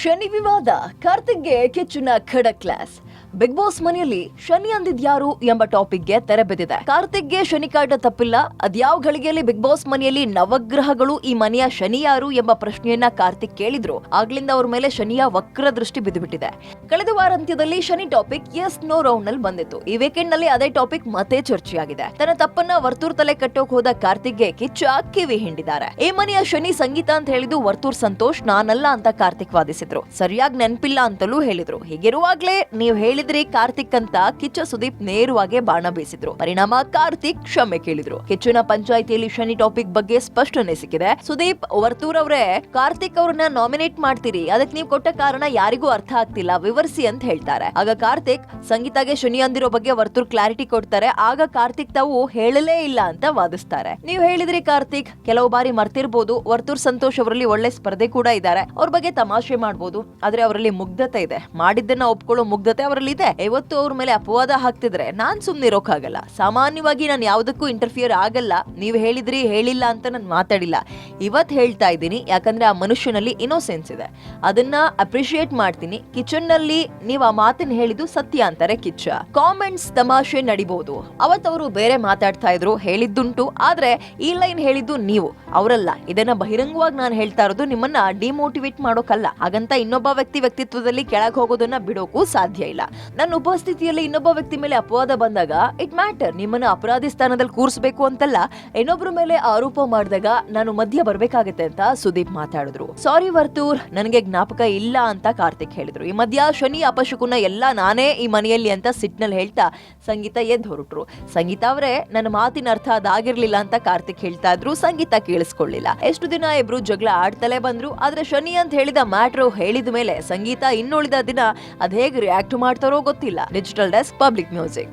ಶನಿ ವಿವಾದ ಕಾರ್ತಿಕ್ಗೆ ಕಿಚ್ಚುನ ಖಡಕ್ class Bigg Boss ಮನೆಯಲ್ಲಿ ಶನಿ ಅಂದಿದ್ಯಾರು ಎಂಬ ಟಾಪಿಕ್ಗೆ ತೆರೆ ಬಿದ್ದಿದೆ. ಕಾರ್ತಿಕ್ಗೆ ಶನಿ ಕಾಟ ತಪ್ಪಿಲ್ಲ. ಅದ್ಯಾವ ಗಳಿಗೆಯಲ್ಲಿ ಬಿಗ್ ಬಾಸ್ ಮನೆಯಲ್ಲಿ ನವಗ್ರಹಗಳು ಈ ಮನೆಯ ಶನಿ ಯಾರು ಎಂಬ ಪ್ರಶ್ನೆಯನ್ನ ಕಾರ್ತಿಕ್ ಕೇಳಿದ್ರು. ಆಗ್ಲಿಂದ ಅವ್ರ ಮೇಲೆ ಶನಿಯ ವಕ್ರ ದೃಷ್ಟಿ ಬಿದ್ದುಬಿಟ್ಟಿದೆ. ಕಳೆದ ವಾರಾಂತ್ಯದಲ್ಲಿ ಶನಿ ಟಾಪಿಕ್ ಎಸ್ ನೋ ರೌಂಡ್ನಲ್ಲಿ ಬಂದಿತ್ತು. ಈ ವೀಕೆಂಡ್ನಲ್ಲಿ ಅದೇ ಟಾಪಿಕ್ ಮತ್ತೆ ಚರ್ಚೆಯಾಗಿದೆ. ತನ್ನ ತಪ್ಪನ್ನ ವರ್ತೂರ್ ತಲೆ ಕಟ್ಟೋಕ್ ಹೋದ ಕಾರ್ತಿಕ್ಗೆ ಕಿಚ್ಚ ಕಿವಿ ಹಿಂಡಿದ್ದಾರೆ. ಈ ಮನೆಯ ಶನಿ ಸಂಗೀತ ಅಂತ ಹೇಳಿದ್ದು ವರ್ತೂರ್ ಸಂತೋಷ್, ನಾನಲ್ಲ ಅಂತ ಕಾರ್ತಿಕ್ ವಾದಿಸಿದ್ರು. ಸರಿಯಾಗಿ ನೆನಪಿಲ್ಲ ಅಂತಲೂ ಹೇಳಿದ್ರು. ಹೀಗಿರುವಾಗ್ಲೇ ನೀವು ಹೇಳಿದ್ರಿ ಕಾರ್ತಿಕ್ ಅಂತ ಕಿಚ್ಚ ಸುದೀಪ್ ನೇರವಾಗಿ ಬಾಣ ಬೀಸಿದ್ರು. ಪರಿಣಾಮ ಕಾರ್ತಿಕ್ ಕ್ಷಮೆ ಕೇಳಿದ್ರು. ಕಿಚ್ಚನ ಪಂಚಾಯಿತಿಯಲ್ಲಿ ಶನಿ ಟಾಪಿಕ್ ಬಗ್ಗೆ ಸ್ಪಷ್ಟನೆ ಸಿಕ್ಕಿದೆ. ಸುದೀಪ್ ವರ್ತೂರ್ ಅವರೇ, ಕಾರ್ತಿಕ್ ಅವ್ರನ್ನ ನಾಮಿನೇಟ್ ಮಾಡ್ತೀರಿ. ಅದಕ್ಕೆ ನೀವು ಕೊಟ್ಟ ಕಾರಣ ಯಾರಿಗೂ ಅರ್ಥ ಆಗ್ತಿಲ್ಲ. ವಿವರಿಸಿ ಅಂತ ಹೇಳ್ತಾರೆ. ಆಗ ಕಾರ್ತಿಕ್, ಸಂಗೀತಾಗೆ ಶನಿ ಅಂದಿರೋ ಬಗ್ಗೆ ವರ್ತೂರ್ ಕ್ಲಾರಿಟಿ ಕೊಡ್ತಾರೆ. ಆಗ ಕಾರ್ತಿಕ್ ತಾವು ಹೇಳಲೇ ಇಲ್ಲ ಅಂತ ವಾದಿಸ್ತಾರೆ. ನೀವು ಹೇಳಿದ್ರಿ ಕಾರ್ತಿಕ್, ಕೆಲವು ಬಾರಿ ಮರ್ತಿರ್ಬೋದು. ವರ್ತೂರ್ ಸಂತೋಷ್ ಅವರಲ್ಲಿ ಒಳ್ಳೆ ಸ್ಪರ್ಧೆ ಕೂಡ ಇದ್ದಾರೆ. ಅವ್ರ ಬಗ್ಗೆ ತಮಾಷೆ ಮಾಡ್ಬೋದು. ಆದ್ರೆ ಅವರಲ್ಲಿ ಮುಗ್ಧತೆ ಇದೆ. ಮಾಡಿದ್ದನ್ನ ಒಪ್ಕೊಳ್ಳೋ ಮುಗ್ಧತೆ ಅವರಲ್ಲಿ ಇದೆ ಇವತ್ತು ಅವ್ರ ಮೇಲೆ ಅಪವಾದ ಹಾಕ್ತಿದ್ರೆ ನಾನ್ ಸುಮ್ನೆ ಇರೋಕ್ಕಾಗಲ್ಲ. ಸಾಮಾನ್ಯವಾಗಿ ನಾನು ಯಾವುದಕ್ಕೂ ಇಂಟರ್ಫಿಯರ್ ಆಗಲ್ಲ. ನೀವು ಹೇಳಿದ್ರಿ, ಹೇಳಿಲ್ಲ ಅಂತ ನಾನು ಮಾತಾಡಿಲ್ಲ. ಇವತ್ತು ಹೇಳ್ತಾ ಇದ್ದೀನಿ, ಯಾಕಂದ್ರೆ ಆ ಮನುಷ್ಯನಲ್ಲಿ ಇನೋಸೆನ್ಸ್ ಇದೆ. ಅದನ್ನ ಅಪ್ರಿಶಿಯೇಟ್ ಮಾಡ್ತೀನಿ. ಕಿಚನ್ನಲ್ಲಿ ನೀವು ಆ ಮಾತನ್ನ ಹೇಳಿದ್ದು ಸತ್ಯ ಅಂತಾರೆ ಕಿಚ್ಚ. ಕಾಮೆಂಟ್ಸ್ ತಮಾಷೆ ನಡಿಬಹುದು ಅವರು ಬೇರೆ ಮಾತಾಡ್ತಾ ಇದ್ರು, ಹೇಳಿದ್ದುಂಟು. ಆದ್ರೆ ಈ ಲೈನ್ ಹೇಳಿದ್ದು ನೀವು, ಅವರಲ್ಲ. ಇದನ್ನ ಬಹಿರಂಗವಾಗಿ ನಾನು ಹೇಳ್ತಾ ಇರೋದು ನಿಮ್ಮನ್ನ ಡಿಮೋಟಿವೇಟ್ ಮಾಡೋಕಲ್ಲ. ಹಾಗಂತ ಇನ್ನೊಬ್ಬ ವ್ಯಕ್ತಿ ವ್ಯಕ್ತಿತ್ವದಲ್ಲಿ ಕೆಳಗೆ ಹೋಗೋದನ್ನ ಬಿಡೋಕು ಸಾಧ್ಯ ಇಲ್ಲ. ನನ್ನ ಉಪಸ್ಥಿತಿಯಲ್ಲಿ ಇನ್ನೊಬ್ಬ ವ್ಯಕ್ತಿ ಮೇಲೆ ಅಪವಾದ ಬಂದಾಗ, ಇಟ್ ಮ್ಯಾಟರ್, ನಿಮ್ಮನ್ನ ಅಪರಾಧಿ ಸ್ಥಾನದಲ್ಲಿ ಕೂರಿಸಬೇಕು ಅಂತಲ್ಲ. ಇನ್ನೊಬ್ರ ಮೇಲೆ ಆರೋಪ ಮಾಡಿದಾಗ, ನಾನು ಮಧ್ಯ ಬರ್ಬೇಕಾಗತ್ತೆ ಅಂತ ಸುದೀಪ್ ಮಾತಾಡಿದ್ರು. ಸಾರಿ ವರ್ತೂರ್, ನನಗೆ ಜ್ಞಾಪಕ ಇಲ್ಲ ಅಂತ ಕಾರ್ತಿಕ್ ಹೇಳಿದ್ರು. ಈ ಮಧ್ಯ ಶನಿ ಅಪಶಕುನ ಎಲ್ಲ ನಾನೇ ಈ ಮನೆಯಲ್ಲಿ ಅಂತ ಸಿಟ್ನಲ್ಲಿ ಹೇಳ್ತಾ ಸಂಗೀತ ಎದ್ದು ಹೊರಟ್ರು. ಸಂಗೀತ ಅವರೇ, ನನ್ನ ಮಾತಿನ ಅರ್ಥ ಅದಾಗಿರ್ಲಿಲ್ಲ ಅಂತ ಕಾರ್ತಿಕ್ ಹೇಳ್ತಾ ಇದ್ರು. ಸಂಗೀತ ಕೇಳಿಸ್ಕೊಳ್ಳಿಲ್ಲ. ಎಷ್ಟು ದಿನ ಇಬ್ರು ಜಗಳ ಆಡ್ತಲೇ ಬಂದ್ರು, ಆದ್ರೆ ಶನಿ ಅಂತ ಹೇಳಿದ ಮ್ಯಾಟ್ರು ಹೇಳಿದ ಮೇಲೆ ಸಂಗೀತ ಇನ್ನುಳಿದ ದಿನ ಅದ್ ಹೇಗೆ ರಿಯಾಕ್ಟ್ ಮಾಡ್ತಾರೋ ಗೊತ್ತಿಲ್ಲ. Digital desk public music